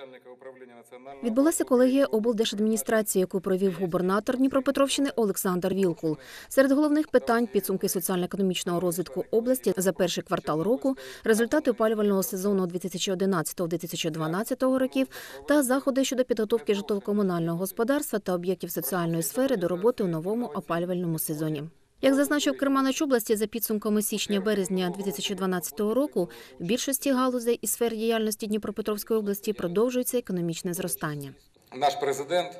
начальника управління національного Відбулася колегія облдержадміністрації, яку провів губернатор Дніпропетровщини Олександр Вілкул. Серед головних питань підсумки соціально-економічного розвитку області за перший квартал року, результати опалювального сезону 2011-2012 років та заходи щодо підготовки житлово-комунального господарства та об'єктів соціальної сфери до роботи у новому опалювальному сезоні. Як зазначив Керманич області за підсумками січня-березня 2012 року, в більшості галузей і сфер діяльності Дніпропетровської області продовжується економічне зростання. Наш президент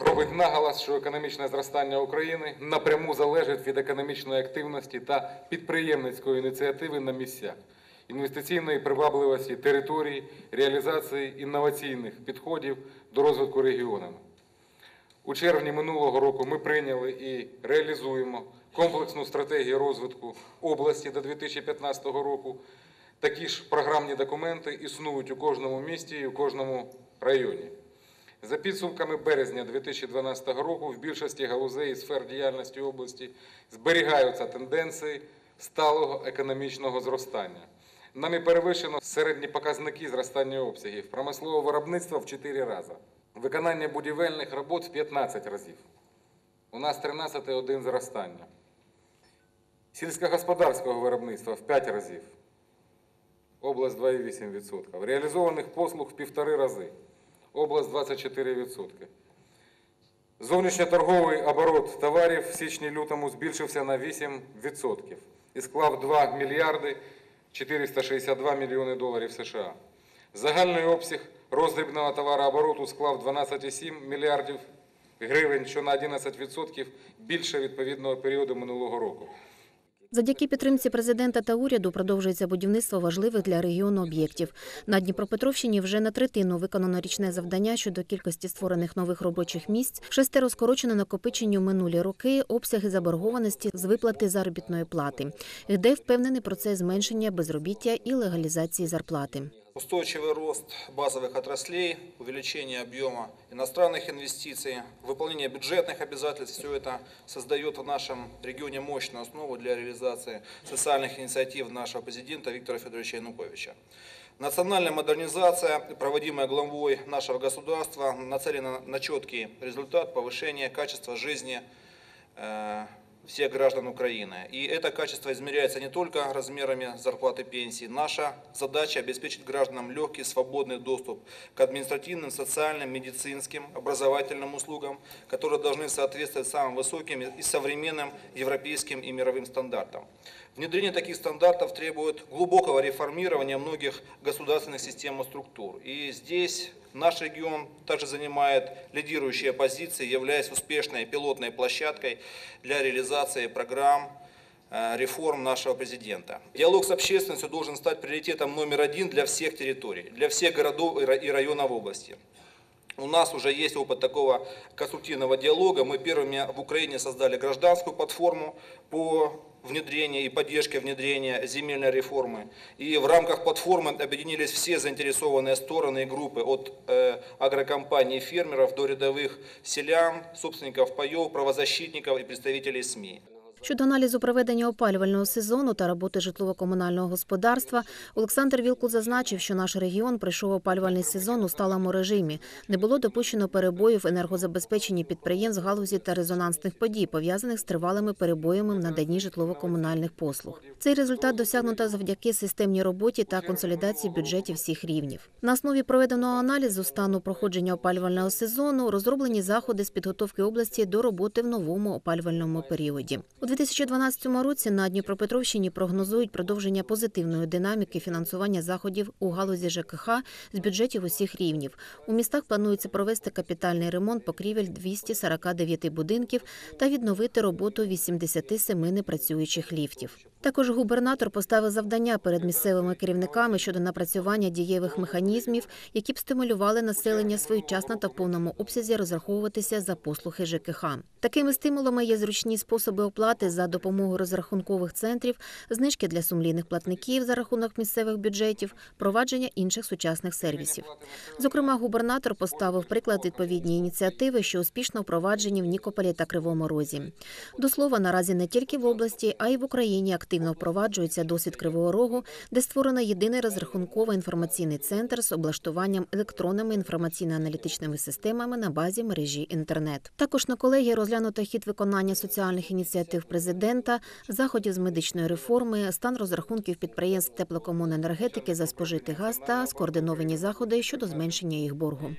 робить наголос, що економічне зростання України напряму залежить від економічної активності та підприємницької ініціативи на місцях, інвестиційної привабливості територій, реалізації інноваційних підходів до розвитку регіонами. У червні минулого року ми прийняли і реалізуємо комплексну стратегію розвитку області до 2015 року. Такі ж програмні документи існують у кожному місті і у кожному районі. За підсумками березня 2012 року в більшості галузей і сфер діяльності області зберігаються тенденції сталого економічного зростання. Нами перевищено середні показники зростання обсягів промислового виробництва в 4 рази, виконання будівельних робот в 15 разів. У нас 13,1 зростання. Сільськогосподарського виробництва в 5 разів. Область 2,8%. Реалізованих послуг в півтори рази. Область 24%. Зовнішньоторговий оборот товарів в січні-лютому збільшився на 8% і склав 2 мільярди 462 мільйони доларів США. Загальний обсяг роздрібного товарообороту склав 12,7 мільярдів гривень, що на 11% більше відповідного періоду минулого року. Завдяки підтримці президента та уряду продовжується будівництво важливих для регіону об'єктів. На Дніпропетровщині вже на третину виконано річне завдання щодо кількості створених нових робочих місць, шестеро скорочено накопиченню минулі роки обсяги заборгованості з виплати заробітної плати. Йде впевнений процес зменшення безробіття і легалізації зарплати. Устойчивый рост базовых отраслей, увеличение объема иностранных инвестиций, выполнение бюджетных обязательств, все это создает в нашем регионе мощную основу для реализации социальных инициатив нашего президента Виктора Федоровича Януковича. Национальная модернизация, проводимая главой нашего государства, нацелена на четкий результат повышения качества жизни э, всех граждан Украины. И это качество измеряется не только размерами зарплаты и пенсий. Наша задача обеспечить гражданам легкий, свободный доступ к административным, социальным, медицинским, образовательным услугам, которые должны соответствовать самым высоким и современным европейским и мировым стандартам. Внедрение таких стандартов требует глубокого реформирования многих государственных систем и структур. И здесь наш регион также занимает лидирующие позиции, являясь успешной пилотной площадкой для реализации программ э, реформ нашего президента. Диалог с общественностью должен стать приоритетом номер один для всех территорий, для всех городов и районов области. У нас уже есть опыт такого конструктивного диалога. Мы первыми в Украине создали гражданскую платформу по внедрению и поддержке внедрения земельной реформы. И в рамках платформы объединились все заинтересованные стороны и группы, от э, агрокомпаний фермеров до рядовых селян, собственников паев, правозащитников и представителей СМИ. Щодо аналізу проведення опалювального сезону та роботи житлово-комунального господарства, Олександр Вілкул зазначив, що наш регіон пройшов опалювальний сезон у сталому режимі. Не було допущено перебоїв енергозабезпеченні підприємств галузі та резонансних подій, пов'язаних з тривалими перебоями в наданні житлово-комунальних послуг. Цей результат досягнуто завдяки системній роботі та консолідації бюджетів всіх рівнів. На основі проведеного аналізу стану проходження опалювального сезону розроблені заходи з підготовки області до роботи в новому опалювальному періоді. У 2012 році на Дніпропетровщині прогнозують продовження позитивної динаміки фінансування заходів у галузі ЖКХ з бюджетів усіх рівнів. У містах планується провести капітальний ремонт покрівель 249 будинків та відновити роботу 87 непрацюючих ліфтів. Також губернатор поставив завдання перед місцевими керівниками щодо напрацювання дієвих механізмів, які б стимулювали населення своєчасно та в повному обсязі розраховуватися за послуги ЖКХ. Такими стимулами є зручні способи оплати за допомогою розрахункових центрів, знижки для сумлінних платників за рахунок місцевих бюджетів, провадження інших сучасних сервісів. Зокрема, губернатор поставив приклад відповідні ініціативи, що успішно впроваджені в Нікополі та Кривому Розі. До слова, наразі не тільки в області, а й в Україні активно Активно впроваджується досвід Кривого Рогу, де створено єдиний розрахунковий інформаційний центр з облаштуванням електронними інформаційно-аналітичними системами на базі мережі інтернет. Також на колегії розглянуто хід виконання соціальних ініціатив президента, заходів з медичної реформи, стан розрахунків підприємств теплокомуненергетики за спожитий газ та скоординовані заходи щодо зменшення їх боргу.